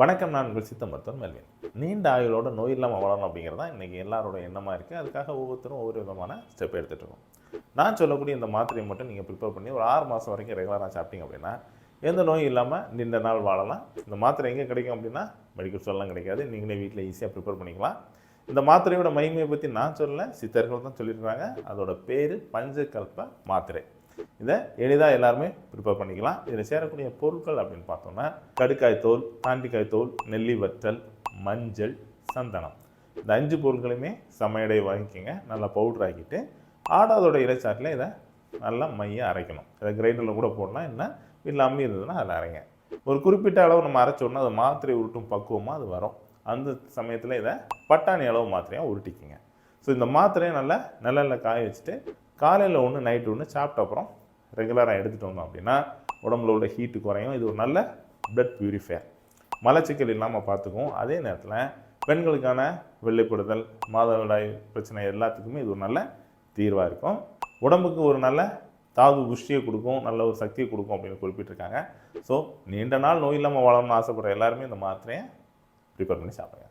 வணக்கம் நான் உங்கள் சித்த மருத்துவன் மெல்வின். நீண்ட ஆயுளோட நோய் இல்லாமல் வளரணும் அப்படிங்கிறது தான் இன்றைக்கி எல்லாரோட எண்ணமாக இருக்குது அதுக்காக ஒவ்வொருத்தரும் ஒவ்வொரு விதமான ஸ்டெப் எடுத்துகிட்டு இருக்கோம். நான் சொல்லக்கூடிய இந்த மாத்திரையை மட்டும் நீங்கள் ப்ரிப்பேர் பண்ணி ஒரு ஆறு மாதம் வரைக்கும் ரெகுலராக சாப்பிட்டீங்க அப்படின்னா எந்த நோயும் இல்லாமல் நீண்ட நாள் வாழலாம். இந்த மாத்திரை எங்கே கிடைக்கும் அப்படின்னா மெடிக்கல் சொல்லலாம் கிடைக்காது. நீங்களே வீட்டில் ஈஸியாக ப்ரிப்பேர் பண்ணிக்கலாம். இந்த மாத்திரையோட மகிமையை பற்றி நான் சொல்லலை சித்தர்கள் தான் சொல்லியிருக்காங்க. அதோட பேர் பஞ்சகல்ப மாத்திரை. இதை எளிதாக எல்லாருமே ப்ரிப்பேர் பண்ணிக்கலாம். இதில் சேரக்கூடிய பொருட்கள் அப்படின்னு பார்த்தோம்னா கடுக்காய் தோல் தாண்டிக்காய் தோல் நெல்லி வற்றல் மஞ்சள் சந்தனம். இந்த அஞ்சு பொருட்களையுமே சமையடை வாங்கிக்கோங்க நல்லா பவுடர் ஆக்கிட்டு ஆடாதோட இறைச்சாட்டில் இதை நல்லா மையாக அரைக்கணும். இதை கிரைண்டரில் கூட போடலாம். என்ன வீட்டில் அம்மி இருந்ததுன்னா அதில் அரைங்க. ஒரு குறிப்பிட்ட அளவு நம்ம அரைச்சோன்னா அது மாத்திரை உருட்டும் பக்குவமாக அது வரும். அந்த சமயத்தில் இதை பட்டாணி அளவு மாத்திரையாக உருட்டிக்குங்க. ஸோ இந்த மாத்திரையை நல்லா நல்லெண்ணெய் காய வச்சுட்டு காலையில் ஒன்று நைட்டு ஒன்று சாப்பிட்ட அப்புறம் ரெகுலராக எடுத்துகிட்டு வந்தோம் அப்படின்னா உடம்புல உள்ள ஹீட்டு குறையும். இது ஒரு நல்ல பிளட் பியூரிஃபையர் மலச்சிக்கல் இல்லாமல் பார்த்துக்கும் அதே நேரத்தில் பெண்களுக்கான வெள்ளைப்படுதல் மாதவிடாய் பிரச்சனை எல்லாத்துக்குமே இது ஒரு நல்ல தீர்வாக இருக்கும். உடம்புக்கு ஒரு நல்ல தாது புஷ்டியை கொடுக்கும் நல்ல ஒரு சக்தியை கொடுக்கும் அப்படின்னு குறிப்பிட்டிருக்காங்க. ஸோ நீண்ட நாள் நோய் இல்லாமல் வாழணும்னு ஆசைப்படுற எல்லாருமே இந்த மாத்திரையை ப்ரிப்பேர் பண்ணி சாப்பிடுங்க.